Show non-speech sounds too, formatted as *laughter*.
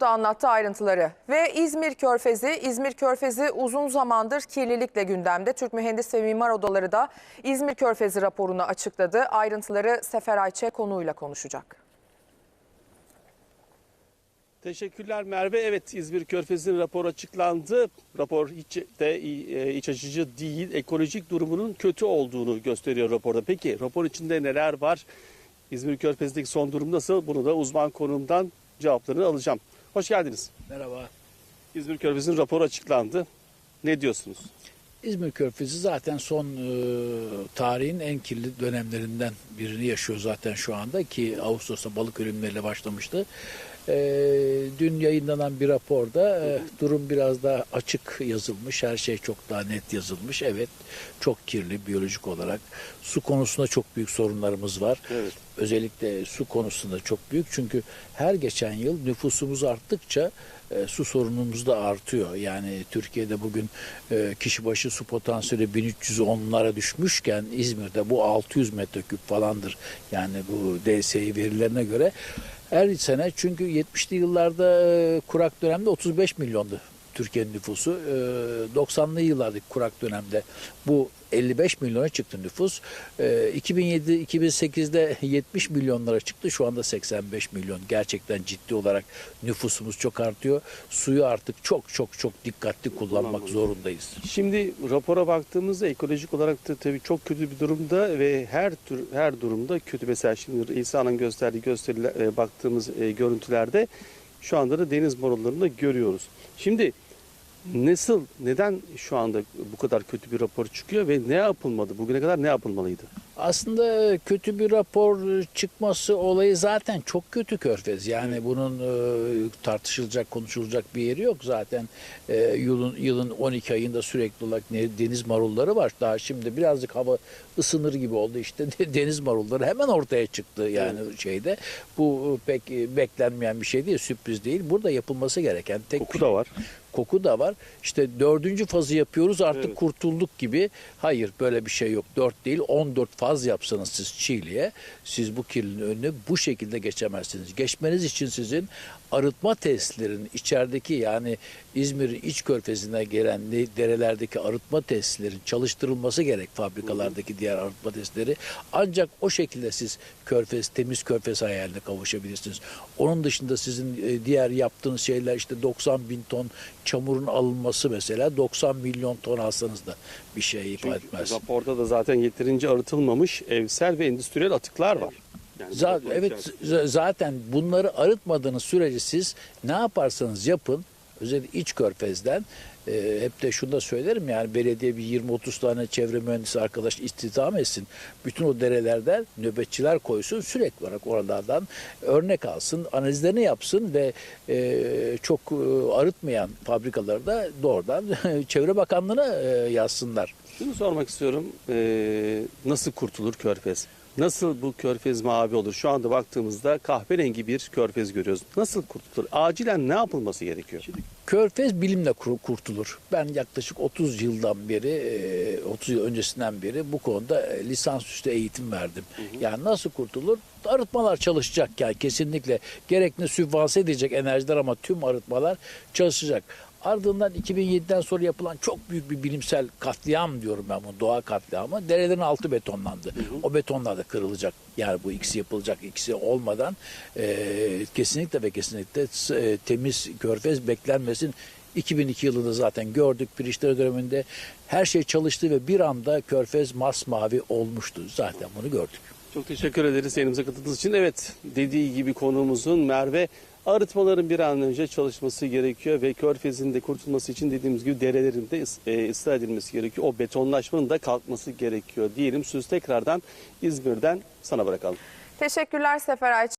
da anlattı ayrıntıları. Ve İzmir Körfezi, İzmir Körfezi uzun zamandır kirlilikle gündemde. Türk Mühendis ve Mimar Odaları da İzmir Körfezi raporunu açıkladı. Ayrıntıları Sefer Ayçe konuğuyla konuşacak. Teşekkürler Merve. Evet İzmir Körfezi'nin raporu açıklandı. Rapor hiç de e, iç açıcı değil. Ekolojik durumunun kötü olduğunu gösteriyor raporda. Peki rapor içinde neler var? İzmir Körfezi'ndeki son durum nasıl? Bunu da uzman konumdan cevaplarını alacağım. Hoş geldiniz. Merhaba. İzmir Körfezi'nin raporu açıklandı. Ne diyorsunuz? İzmir Körfezi zaten son e, tarihin en kirli dönemlerinden birini yaşıyor zaten şu anda ki Ağustos'ta balık ölümleriyle başlamıştı. E, dün yayınlanan bir raporda e, durum biraz daha açık yazılmış. Her şey çok daha net yazılmış. Evet çok kirli biyolojik olarak. Su konusunda çok büyük sorunlarımız var. Evet. Özellikle su konusunda çok büyük. Çünkü her geçen yıl nüfusumuz arttıkça e, su sorunumuz da artıyor. Yani Türkiye'de bugün e, kişi başı su potansiyeli 1310'lara düşmüşken İzmir'de bu 600 metreküp falandır. Yani bu DSİ verilerine göre her sene çünkü 70'li yıllarda e, kurak dönemde 35 milyondu Türkiye'nin nüfusu. E, 90'lı yıllardaki kurak dönemde bu 55 milyona çıktı nüfus. E, 2007-2008'de 70 milyonlara çıktı. Şu anda 85 milyon. Gerçekten ciddi olarak nüfusumuz çok artıyor. Suyu artık çok çok çok dikkatli kullanmak zorundayız. Şimdi rapora baktığımızda ekolojik olarak da tabii çok kötü bir durumda ve her tür her durumda kötü. Mesela şimdi İsa'nın gösterdiği gösteriler e, baktığımız e, görüntülerde şu anda da deniz marullarını da görüyoruz. Şimdi nasıl neden şu anda bu kadar kötü bir rapor çıkıyor ve ne yapılmadı? Bugüne kadar ne yapılmalıydı? Aslında kötü bir rapor çıkması olayı zaten çok kötü körfez. Yani bunun e, tartışılacak, konuşulacak bir yeri yok zaten. E, yılın yılın 12 ayında sürekli olarak deniz marulları var. Daha şimdi birazcık hava ısınır gibi oldu işte *laughs* deniz marulları hemen ortaya çıktı yani şeyde. Bu pek e, beklenmeyen bir şey değil, sürpriz değil. Burada yapılması gereken tek Koku bir da şey- var. Koku da var. İşte dördüncü fazı yapıyoruz artık Evet. kurtulduk gibi. Hayır böyle bir şey yok. Dört değil 14 faz yapsanız siz Çiğli'ye siz bu kirliliğin önüne bu şekilde geçemezsiniz. Geçmeniz için sizin arıtma tesislerinin içerideki yani İzmir iç körfezine gelen derelerdeki arıtma tesislerin çalıştırılması gerek fabrikalardaki diğer arıtma tesisleri. Ancak o şekilde siz körfez temiz körfez hayaline kavuşabilirsiniz. Onun dışında sizin e, diğer yaptığınız şeyler işte 90 bin ton çamurun alınması mesela 90 milyon ton alsanız da bir şey ifade etmez. raporda da zaten yeterince arıtılmamış evsel ve endüstriyel atıklar var. Yani bu Za- rapor evet zaten bunları arıtmadığınız sürece siz ne yaparsanız yapın özellikle iç körfezden e, hep de şunu da söylerim yani belediye bir 20-30 tane çevre mühendisi arkadaş istihdam etsin. Bütün o derelerden nöbetçiler koysun sürekli olarak oralardan örnek alsın, analizlerini yapsın ve e, çok e, arıtmayan fabrikaları da doğrudan *laughs* Çevre Bakanlığı'na e, yazsınlar. Şunu sormak istiyorum. Ee, nasıl kurtulur körfez? Nasıl bu körfez mavi olur? Şu anda baktığımızda kahverengi bir körfez görüyoruz. Nasıl kurtulur? Acilen ne yapılması gerekiyor? Körfez bilimle kur- kurtulur. Ben yaklaşık 30 yıldan beri, e, 30 yıl öncesinden beri bu konuda e, lisansüstü eğitim verdim. Yani nasıl kurtulur? Arıtmalar çalışacak yani kesinlikle. Gerekli sübvanse edecek enerjiler ama tüm arıtmalar çalışacak. Ardından 2007'den sonra yapılan çok büyük bir bilimsel katliam diyorum ben bunu doğa katliamı. Derelerin altı betonlandı. O betonlar da kırılacak. Yani bu ikisi yapılacak. ikisi olmadan e, kesinlikle ve kesinlikle e, temiz körfez beklenmesin. 2002 yılında zaten gördük Pirişleri döneminde her şey çalıştı ve bir anda körfez masmavi olmuştu. Zaten bunu gördük. Çok teşekkür ederiz yayınımıza katıldığınız için. Evet dediği gibi konuğumuzun Merve arıtmaların bir an önce çalışması gerekiyor ve körfezin de kurtulması için dediğimiz gibi derelerin de e, ıslah edilmesi gerekiyor. O betonlaşmanın da kalkması gerekiyor diyelim. Söz tekrardan İzmir'den sana bırakalım. Teşekkürler Sefer Ayçe.